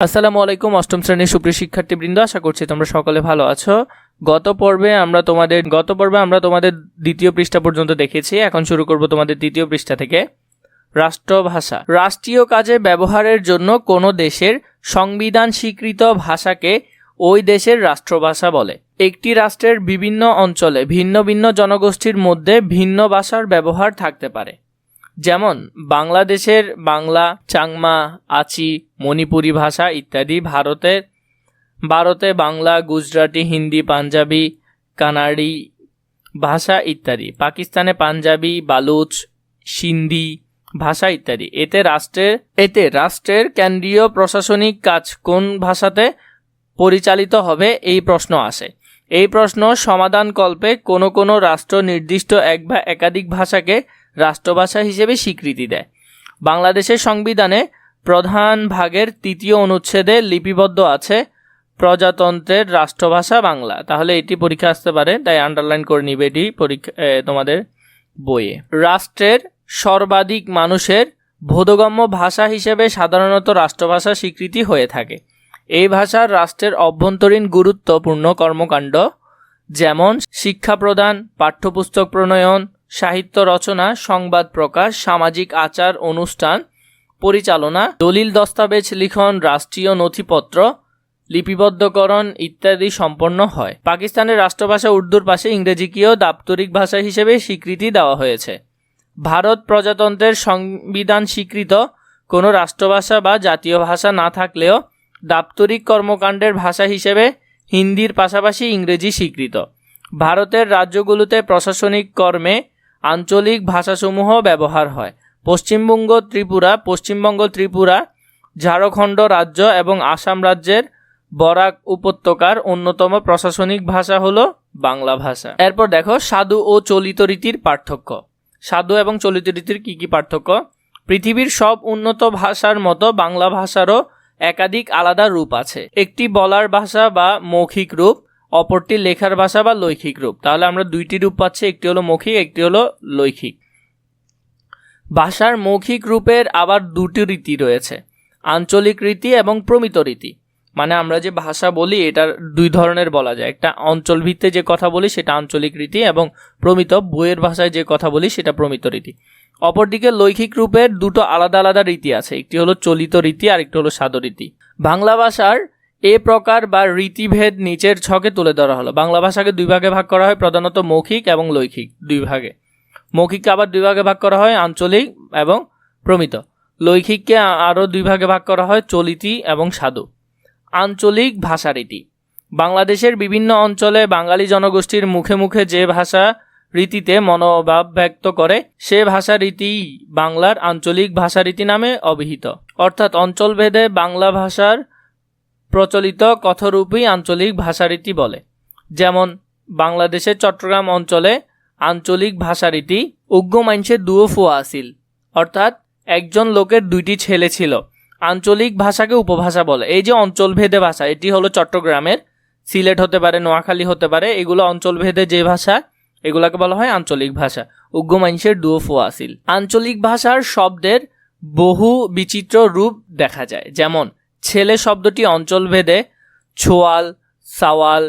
আসসালামু আলাইকুম, অষ্টম শ্রেণির সুপ্রিয় শিক্ষার্থীবৃন্দ, আশা করছি তোমরা সকলে ভালো আছো। গত পর্বে আমরা তোমাদের গত পর্বে আমরা তোমাদের দ্বিতীয় পৃষ্ঠা পর্যন্ত দেখেছি। এখন শুরু করব তোমাদের দ্বিতীয় পৃষ্ঠা থেকে। রাষ্ট্রভাষা রাষ্ট্রীয় কাজে ব্যবহারের জন্য কোনো দেশের সংবিধান স্বীকৃত ভাষাকে ওই দেশের রাষ্ট্রভাষা বলে। একটি রাষ্ট্রের বিভিন্ন অঞ্চলে ভিন্ন ভিন্ন জনগোষ্ঠীর মধ্যে ভিন্ন ভাষার ব্যবহার থাকতে পারে। যেমন বাংলাদেশের বাংলা, চাংমা আচি মণিপুরি ভাষা ইত্যাদি ভারতের ভারতে বাংলা, গুজরাটি, হিন্দি, পাঞ্জাবি, কানাডি ভাষা ইত্যাদি, পাকিস্তানে পাঞ্জাবি, বালুচ, সিন্ধি ভাষা ইত্যাদি। এতে রাষ্ট্রের এতে রাষ্ট্রের কেন্দ্রীয় প্রশাসনিক কাজ কোন ভাষাতে পরিচালিত হবে এই প্রশ্ন আসে। এই প্রশ্ন সমাধানকল্পে কোনো কোনো রাষ্ট্র নির্দিষ্ট এক বা একাধিক ভাষাকে রাষ্ট্রভাষা হিসেবে স্বীকৃতি দেয়। বাংলাদেশের সংবিধানে প্রধান ভাগের তৃতীয় অনুচ্ছেদে লিপিবদ্ধ আছে, প্রজাতন্ত্রের রাষ্ট্রভাষা বাংলা। তাহলে এটি পরীক্ষা আসতে পারে, তাই আন্ডারলাইন করে নিবে এটি পরীক্ষা তোমাদের বইয়ে। রাষ্ট্রের সর্বাধিক মানুষের বোধগম্য ভাষা হিসেবে সাধারণত রাষ্ট্রভাষা স্বীকৃতি হয়ে থাকে। এই ভাষার রাষ্ট্রের অভ্যন্তরীণ গুরুত্বপূর্ণ কর্মকাণ্ড, যেমন শিক্ষা প্রদান পাঠ্যপুস্তক প্রণয়ন সাহিত্য রচনা, সংবাদ প্রকাশ, সামাজিক আচার, অনুষ্ঠান, পরিচালনা, দলিল দস্তাবেজ, লিখন, রাষ্ট্রীয় নথিপত্র, লিপিবদ্ধকরণ ইত্যাদি সম্পন্ন হয়। পাকিস্তানের রাষ্ট্রভাষা উর্দুর পাশে ইংরেজিকেও দাপ্তরিক ভাষা হিসেবে স্বীকৃতি দেওয়া হয়েছে। ভারত প্রজাতন্ত্রের সংবিধান স্বীকৃত, কোনো রাষ্ট্রভাষা বা জাতীয় ভাষা না থাকলেও দাপ্তরিক কর্মকাণ্ডের ভাষা হিসেবে হিন্দির পাশাপাশি ইংরেজি স্বীকৃত। ভারতের রাজ্যগুলোতে প্রশাসনিক কর্মে আঞ্চলিক ভাষাসমূহ ব্যবহার হয়। পশ্চিমবঙ্গ ত্রিপুরা পশ্চিমবঙ্গ ত্রিপুরা, ঝাড়খণ্ড রাজ্য এবং আসাম রাজ্যের বরাক উপত্যকার অন্যতম প্রশাসনিক ভাষা হলো বাংলা ভাষা। এরপর দেখো, সাধু ও চলিত রীতির পার্থক্য। সাধু এবং চলিত রীতির কী কী পার্থক্য? পৃথিবীর সব উন্নত ভাষার মতো বাংলা ভাষারও একাধিক আলাদা রূপ আছে। একটি বলার ভাষা বা মৌখিক রূপ অপরটি লেখার ভাষা বা লৈখিক রূপ। তাহলে আমরা দুইটি রূপ পাচ্ছি, একটি হলো মৌখিক, একটি হলো লৈখিক ভাষার মৌখিক রূপের আবার দুটি রীতি রয়েছে, আঞ্চলিক রীতি এবং প্রমিত রীতি। মানে আমরা যে ভাষা বলি, এটার দুই ধরনের বলা যায়। একটা অঞ্চল ভিত্তিতে যে কথা বলি, সেটা আঞ্চলিক রীতি এবং প্রমিত বইয়ের ভাষায় যে কথা বলি, সেটা প্রমিত রীতি। অপরদিকে লৈখিক রূপের দুটো আলাদা আলাদা রীতি আছে, একটি হলো চলিত রীতি আর একটি হলো সাধু রীতি। বাংলা ভাষার এ প্রকার বা রীতিভেদ নিচের ছকে তুলে ধরা হলো। বাংলা ভাষাকে দুই ভাগে ভাগ করা হয়, প্রধানত মৌখিক এবং লৈখিক দুই ভাগে। মৌখিককে আবার দুই ভাগে ভাগ করা হয়, আঞ্চলিক এবং প্রমিত। লৈখিককে আরও দুই ভাগে ভাগ করা হয়, চলিতি এবং সাধু। আঞ্চলিক ভাষারীতি বাংলাদেশের বিভিন্ন অঞ্চলে বাঙালি জনগোষ্ঠীর মুখে মুখে যে ভাষা রীতিতে মনোভাব ব্যক্ত করে, সে ভাষা রীতি বাংলার আঞ্চলিক ভাষারীতি নামে অভিহিত। অর্থাৎ অঞ্চলভেদে বাংলা ভাষার প্রচলিত কথরূপই আঞ্চলিক ভাষারীতি বলে। যেমন, বাংলাদেশের চট্টগ্রাম অঞ্চলে আঞ্চলিক ভাষারীতি উগ্র মাইনসের দুও ফুয়া আসিল অর্থাৎ, একজন লোকের দুইটি ছেলে ছিল। আঞ্চলিক ভাষাকে উপভাষা বলে। এই যে অঞ্চলভেদে ভাষা, এটি হলো চট্টগ্রামের, সিলেট হতে পারে, নোয়াখালী হতে পারে, এগুলো অঞ্চলভেদে যে ভাষা, এগুলাকে বলা হয় আঞ্চলিক ভাষা। উগ্র মাইনসের দুও ফুয়া আসিল আঞ্চলিক ভাষার শব্দের বহু বিচিত্র রূপ দেখা যায়। যেমন ছেলে শব্দটি অঞ্চলভেদে ছোয়াল, সাওয়াল,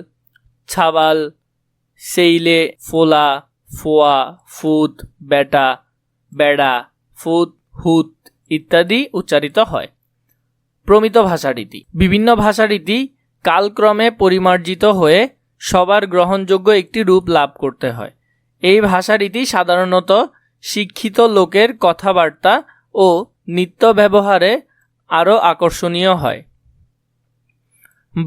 ছাবাল, সেইলে, ফোলা, ফোয়া, ফুত বেটা বেড়া ফুত, হুত ইত্যাদি উচ্চারিত হয়। প্রমিত ভাষারীতি। বিভিন্ন ভাষারীতি কালক্রমে পরিমার্জিত হয়ে সবার গ্রহণযোগ্য একটি রূপ লাভ করতে হয়। এই ভাষারীতি সাধারণত শিক্ষিত লোকের কথাবার্তা ও নিত্য ব্যবহারে আরও আকর্ষণীয় হয়।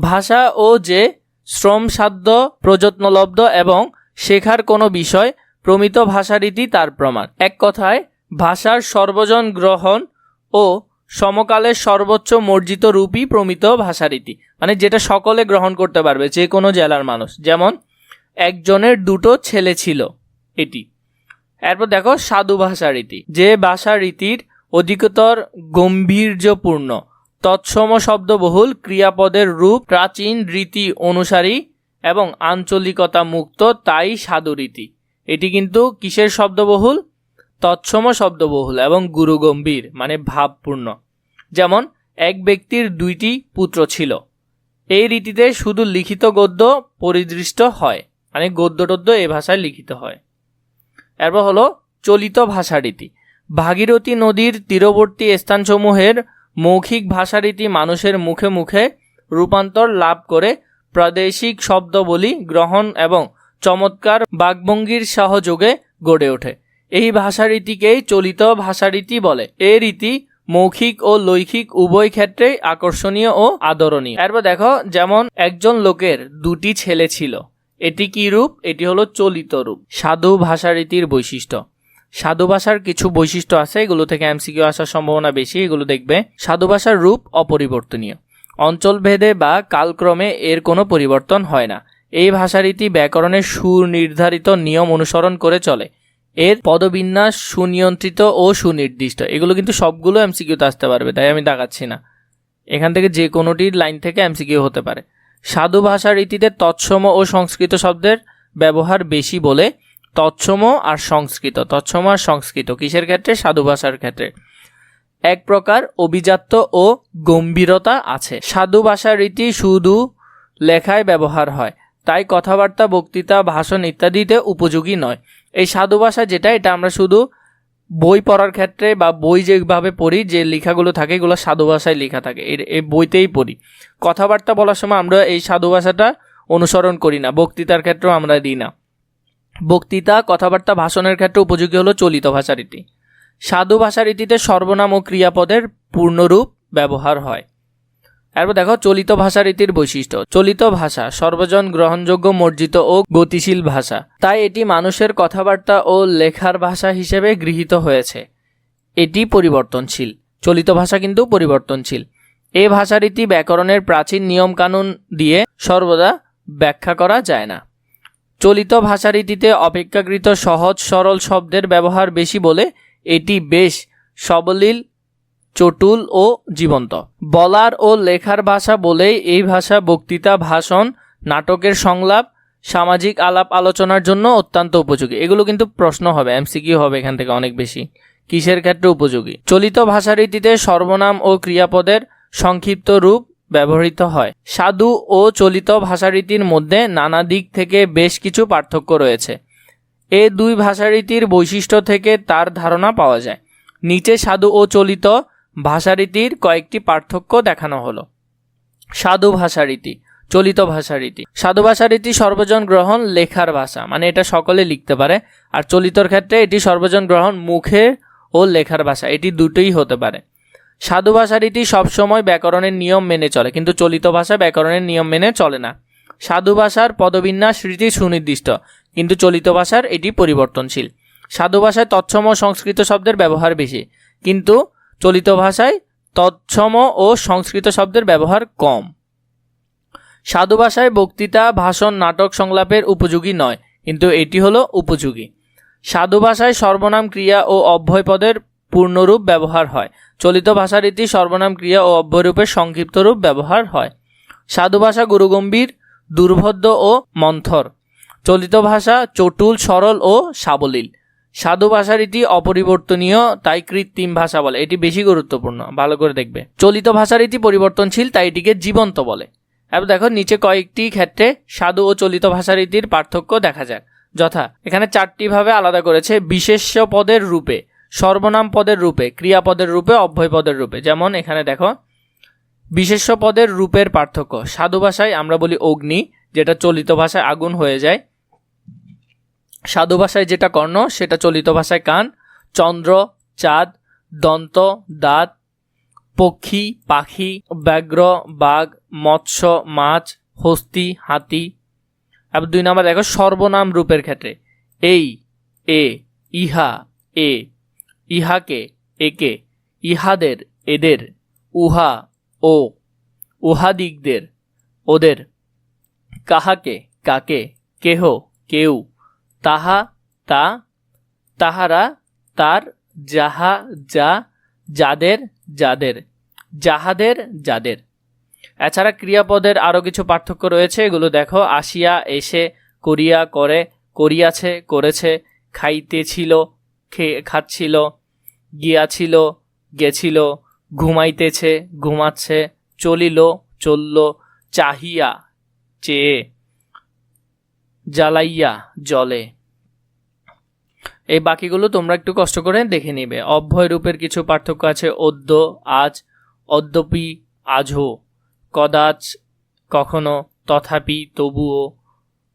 ভাষা ও যে শ্রমসাধ্য, প্রযত্নলব্ধ এবং শেখার কোনো বিষয়, প্রমিত ভাষারীতি তার প্রমাণ। এক কথায়, ভাষার সর্বজন গ্রহণ ও সমকালের সর্বোচ্চ মর্জিত রূপই প্রমিত ভাষারীতি। মানে যেটা সকলে গ্রহণ করতে পারবে, যে কোনো জেলার মানুষ। যেমন, একজনের দুটো ছেলে ছিল এটি। এরপর দেখো, সাধু ভাষা রীতি যে ভাষা রীতির অধিকতর গম্ভীর্যপূর্ণ। তৎসম শব্দবহুল ক্রিয়াপদের রূপ প্রাচীন রীতি অনুসারী এবং আঞ্চলিকতা মুক্ত তাই সাধু রীতি এটি কিন্তু কিসের শব্দবহুল? তৎসম শব্দবহুল এবং গুরুগম্ভীর মানে ভাবপূর্ণ। যেমন, এক ব্যক্তির দুইটি পুত্র ছিল। এই রীতিতে শুধু লিখিত গদ্য পরিদৃষ্ট হয় মানে গদ্য টদ্য এ ভাষায় লিখিত হয়। এরপর হলো চলিত ভাষারীতি ভাগীরথী নদীর তীরবর্তী স্থানসমূহের মৌখিক ভাষারীতি মানুষের মুখে মুখে রূপান্তর লাভ করে প্রাদেশিক শব্দবলী গ্রহণ এবং চমৎকার বাগভঙ্গির সহযোগে গড়ে ওঠে। এই ভাষারীতিকেই চলিত ভাষারীতি বলে। এই রীতি মৌখিক ও লৈখিক উভয় ক্ষেত্রেই আকর্ষণীয় ও আদরণীয়। এরপর দেখো, যেমন একজন লোকের দুটি ছেলে ছিল। এটি কি রূপ? এটি হলো চলিত রূপ। সাধু ভাষারীতির বৈশিষ্ট্য। সাধু ভাষার কিছু বৈশিষ্ট্য আছে, এগুলো থেকে এমসিকিউ আসার সম্ভাবনা বেশি, এগুলো দেখবে। সাধু ভাষার রূপ অপরিবর্তনীয়। অঞ্চলভেদে বা কালক্রমে এর কোনো পরিবর্তন হয় না। এই ভাষারীতি ব্যাকরণের সুনির্ধারিত নিয়ম অনুসরণ করে চলে। এর পদবিন্যাস সুনিয়ন্ত্রিত ও সুনির্দিষ্ট। এগুলো কিন্তু সবগুলো এমসিকিউতে আসতে পারবে, তাই আমি দেখাচ্ছি না। এখান থেকে যে কোনোটির লাইন থেকে এমসিকিউ হতে পারে। সাধু ভাষা রীতিতে তৎসম ও সংস্কৃত শব্দের ব্যবহার বেশি বলে তৎসম আর সংস্কৃত। তৎসম আর সংস্কৃত কিসের ক্ষেত্রে? সাধু ভাষার ক্ষেত্রে। এক প্রকার অভিজাত্য ও গম্ভীরতা আছে। সাধু ভাষার রীতি শুধু লেখায় ব্যবহার হয়। তাই কথাবার্তা, বক্তৃতা, ভাষণ ইত্যাদিতে উপযোগী নয়। এই সাধু ভাষা যেটা, এটা আমরা শুধু বই পড়ার ক্ষেত্রে বা বই যেভাবে পড়ি, যে লেখাগুলো থাকে, এগুলো সাধু ভাষায় লেখা থাকে। এর এই বইতেই পড়ি। কথাবার্তা বলার সময় আমরা এই সাধু ভাষাটা অনুসরণ করি না। বক্তৃতার ক্ষেত্রেও আমরা দিই না। বক্তৃতা, কথাবার্তা, ভাষণের ক্ষেত্রে উপযোগী হলো চলিত ভাষা রীতি সাধু ভাষা রীতিতে সর্বনাম ও ক্রিয়াপদের পূর্ণরূপ ব্যবহার হয়। এরপর দেখো, চলিত ভাষা রীতির বৈশিষ্ট্য। চলিত ভাষা সর্বজন গ্রহণযোগ্য, মর্জিত ও গতিশীল ভাষা। তাই এটি মানুষের কথাবার্তা ও লেখার ভাষা হিসেবে গৃহীত হয়েছে। এটি পরিবর্তনশীল। চলিত ভাষা কিন্তু পরিবর্তনশীল। এ ভাষারীতি ব্যাকরণের প্রাচীন নিয়মকানুন দিয়ে সর্বদা ব্যাখ্যা করা যায় না। চলিত ভাষারীতিতে অপেক্ষাকৃত সহজ সরল শব্দের ব্যবহার বেশি বলে এটি বেশ সবলীল, চটুল ও জীবন্ত। বলার ও লেখার ভাষা বলেই এই ভাষা বক্তৃতা, ভাষণ, নাটকের সংলাপ, সামাজিক আলাপ আলোচনার জন্য অত্যন্ত উপযোগী। এগুলো কিন্তু প্রশ্ন হবে, এমসিকিউ হবে এখান থেকে অনেক বেশি। কিসের ক্ষেত্রে উপযোগী? চলিত ভাষারীতিতে সর্বনাম ও ক্রিয়াপদের সংক্ষিপ্ত রূপ ব্যবহৃত হয়। সাধু ও চলিত ভাষারীতির মধ্যে নানা দিক থেকে বেশ কিছু পার্থক্য রয়েছে। এ দুই ভাষারীতির বৈশিষ্ট্য থেকে তার ধারণা পাওয়া যায়। নিচে সাধু ও চলিত ভাষারীতির কয়েকটি পার্থক্য দেখানো হলো। সাধু ভাষারীতি, চলিত ভাষারীতি। সাধু ভাষারীতি সর্বজন গ্রহণ লেখার ভাষা মানে এটা সকলে লিখতে পারে। আর চলিতর ক্ষেত্রে এটি সর্বজন গ্রহণ মুখে ও লেখার ভাষা, এটি দুটোই হতে পারে। সাধু ভাষারীতি সবসময় ব্যাকরণের নিয়ম মেনে চলে, কিন্তু চলিত ভাষা ব্যাকরণের নিয়ম মেনে চলে না। সাধু ভাষার পদবিন্যাস রীতি সুনির্দিষ্ট, কিন্তু চলিত ভাষার এটি পরিবর্তনশীল। সাধু ভাষায় তৎসম সংস্কৃত শব্দের ব্যবহার বেশি, কিন্তু চলিত ভাষায় তৎসম ও সংস্কৃত শব্দের ব্যবহার কম। সাধু ভাষায় বক্তৃতা, ভাষণ, নাটক সংলাপের উপযোগী নয়, কিন্তু এটি হলো উপযোগী। সাধু ভাষায় সর্বনাম ক্রিয়া ও অব্যয় পদের পূর্ণরূপ ব্যবহার হয়। চলিত ভাষারীতি সর্বনাম ক্রিয়া ও অব্যয়রূপের সংক্ষিপ্ত রূপ ব্যবহার হয়। সাধু ভাষা গুরুগম্ভীর, দুর্ভদ্য ও মন্থর। চলিত ভাষা চটুল, সরল ও সাবলীল। সাধু ভাষারীতি অপরিবর্তনীয়, তাই কৃত্রিম ভাষা বলে। এটি বেশি গুরুত্বপূর্ণ, ভালো করে দেখবে। চলিত ভাষারীতি পরিবর্তনশীল, তাই এটিকে জীবন্ত বলে। এবার দেখো, নিচে কয়েকটি ক্ষেত্রে সাধু ও চলিত ভাষারীতির পার্থক্য দেখা যাক। যথা, এখানে চারটি ভাবে আলাদা করেছে, বিশেষ্য পদের রূপে। সর্বনাম পদের রূপে ক্রিয়াপদের রূপে অব্যয় পদের রূপে। যেমন এখানে দেখো, বিশেষ্য পদের রূপের পার্থক্য। সাধু ভাষায় আমরা বলি অগ্নি, যেটা চলিত ভাষায় আগুন হয়ে যায়। সাধু ভাষায় যেটা কর্ণ, সেটা চলিত ভাষায় কান। চন্দ্র, চাঁদ, দন্ত, দাঁত, পক্ষী, পাখি, ব্যাঘ্র, বাঘ, মৎস্য, মাছ, হস্তি, হাতি। আর দুই নম্বর দেখো, সর্বনাম রূপের ক্ষেত্রে। এই, এ, ইহা, এ। ইহাকে একে, ইহাদের এদের, উহা, ও, উহাদিগদের, ওদের। কাহাকে, কাকে, কেহ, কেউ, তাহা, তা, তাহারা, তার, যাহা, যা, যাদের যাদের, যাহাদের, যাদের। এছাড়া ক্রিয়াপদের আরও কিছু পার্থক্য রয়েছে, এগুলো দেখো, আসিয়া, এসে, করিয়া, করে, করিয়াছে, করেছে, খাইতেছিল, খে, খাচ্ছিল গিয়াছিল, গেছিল, ঘুমাইতেছে, ঘুমাচ্ছে, চলিল, চলল, চাহিয়া, চেয়ে, জ্বালাইয়া জলে এই বাকিগুলো তোমরা একটু কষ্ট করে দেখে নিবে। অভ্যয় রূপের কিছু পার্থক্য আছে। অদ্য, আজ, অদ্যপি আজও কদাচ, কখনো, তথাপি, তবুও।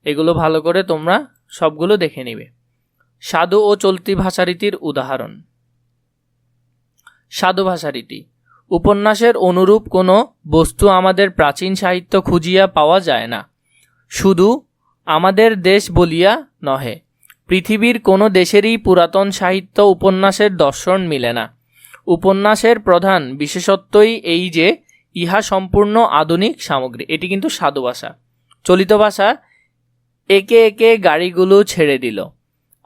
এগুলো ভালো করে তোমরা সবগুলো দেখে নিবে। সাধু ও চলতি ভাষারীতির উদাহরণ। সাধু ভাষারীতি উপন্যাসের অনুরূপ কোনো বস্তু আমাদের প্রাচীন সাহিত্য খুঁজিয়া পাওয়া যায় না। শুধু আমাদের দেশ বলিয়া নহে, পৃথিবীর কোনো দেশেরই পুরাতন সাহিত্য উপন্যাসের দর্শন মিলে না। উপন্যাসের প্রধান বিশেষত্বই এই যে, ইহা সম্পূর্ণ আধুনিক সামগ্রী, এটি কিন্তু সাধু ভাষা চলিত ভাষা একে একে গাড়িগুলো ছেড়ে দিল।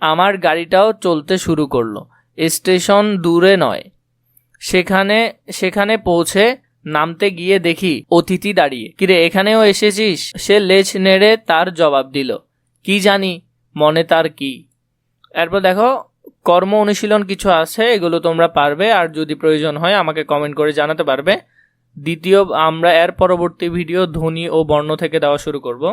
আমার গাড়িটাও চলতে শুরু করল। স্টেশন দূরে নয়। সেখানে সেখানে পৌঁছে নামতে গিয়ে দেখি অতিথি দাঁড়িয়ে। কিরে, এখানেও এসেছিস? সে লেজ নেড়ে তার জবাব দিল। কি জানি, মনে তার কি? এরপর দেখো, কর্ম অনুশীলন কিছু আছে, এগুলো তোমরা পারবে, আর যদি প্রয়োজন হয় আমাকে কমেন্ট করে জানাতে পারবে। দ্বিতীয়, আমরা এর পরবর্তী ভিডিও ধ্বনি ও বর্ণ থেকে দেওয়া শুরু করব।